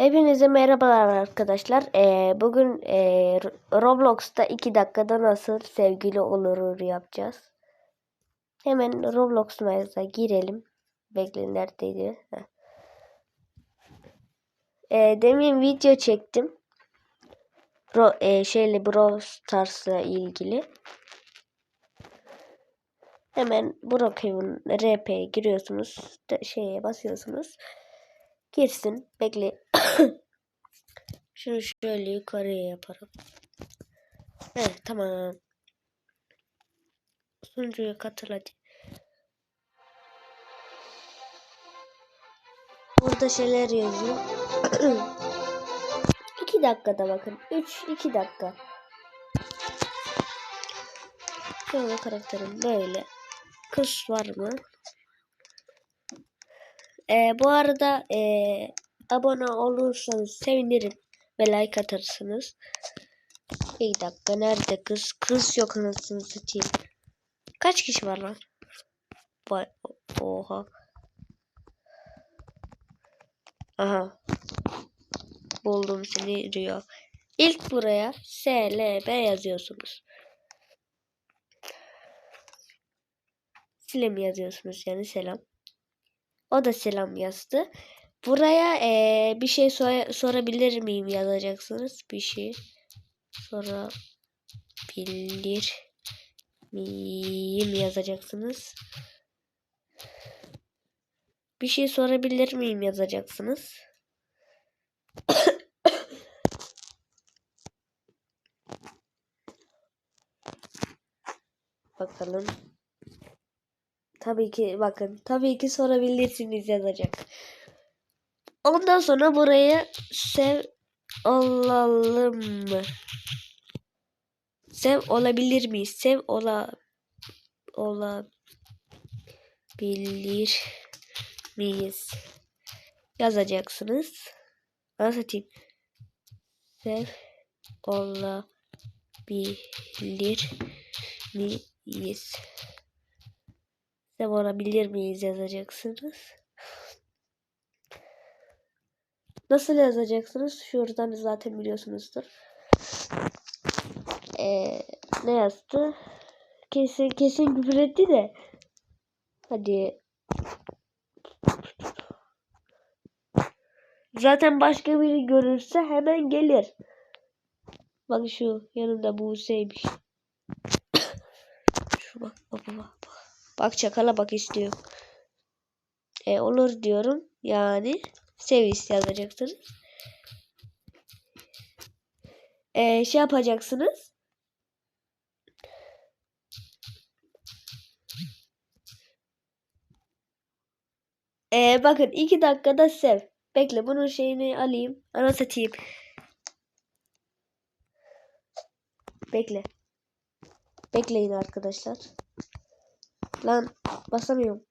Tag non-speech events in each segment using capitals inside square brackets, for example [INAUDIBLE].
Hepinize merhabalar arkadaşlar. Ee, bugün ee, Roblox'ta 2 dakikada nasıl sevgili olurur yapacağız. Hemen Roblox'umuza girelim. Bekleyin neredeydi? Heh. Ee, demin video çektim. Bro, ee, şeyle Brawl Stars'la ilgili. Hemen Brookhaven RP'ye giriyorsunuz. De, şeye basıyorsunuz. Girsin. Bekle. [COUGHS] Şunu şöyle yukarıya yaparım. Evet tamam. Sunucuya katıl. Burada şeyler yazıyor. [COUGHS] 2 dakikada bakın. 3 2 dakika. Şöyle karakterim böyle. Kız var mı? Ee, bu arada e, abone olursanız sevinirim ve like atarsınız. Bir dakika nerede kız? Kız yok anasını satayım. Kaç kişi var lan? Vay oha. Aha. Buldum seni diyor. İlk buraya SLB yazıyorsunuz. Selam yazıyorsunuz yani selam. O da selam yazdı. Buraya ee, bir şey sor sorabilir miyim yazacaksınız. Bir şey sorabilir miyim yazacaksınız. Bir şey sorabilir miyim yazacaksınız. [COUGHS] Bakalım. Tabii ki bakın. Tabii ki sorabilirsiniz yazacak. Ondan sonra buraya sev olalım mı? Sev olabilir miyiz? Sev ola olabilir miyiz? Yazacaksınız. Nasıl satayım? Sev olabilir miyiz? Sev olabilir miyiz yazacaksınız. Nasıl yazacaksınız? Şuradan zaten biliyorsunuzdur. Ee, ne yazdı? Kesin kesin küfür etti de. Hadi. Zaten başka biri görürse hemen gelir. Bak şu yanında Buse'ymiş. [COUGHS] şu bak bak bak. Bak, çakala bak istiyor. E, olur diyorum. Yani sevis yazacaksınız. Ee, şey yapacaksınız. Ee, bakın iki dakikada sev. Bekle bunun şeyini alayım. Ana satayım. Bekle. Bekleyin arkadaşlar. Lan basamıyorum.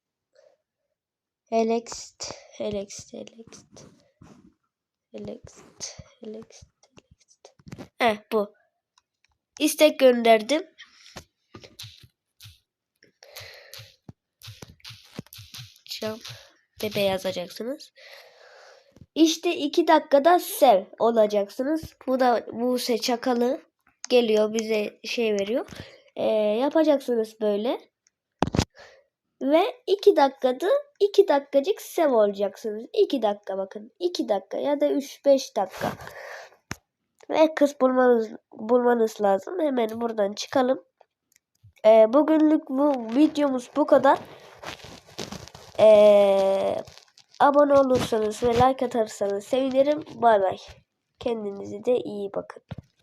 Helext, Helext, Helext. Helext, Helext, Helext. Heh bu. İstek gönderdim. Cam bebe yazacaksınız. İşte iki dakikada sev olacaksınız. Bu da bu çakalı geliyor bize şey veriyor. Ee, yapacaksınız böyle. Ve 2 dakikada 2 dakikacık sev olacaksınız. 2 dakika bakın. 2 dakika ya da 3-5 dakika. Ve kız bulmanız, bulmanız lazım. Hemen buradan çıkalım. Ee, bugünlük bu videomuz bu kadar. Ee, abone olursanız ve like atarsanız sevinirim. Bay bay. Kendinize de iyi bakın.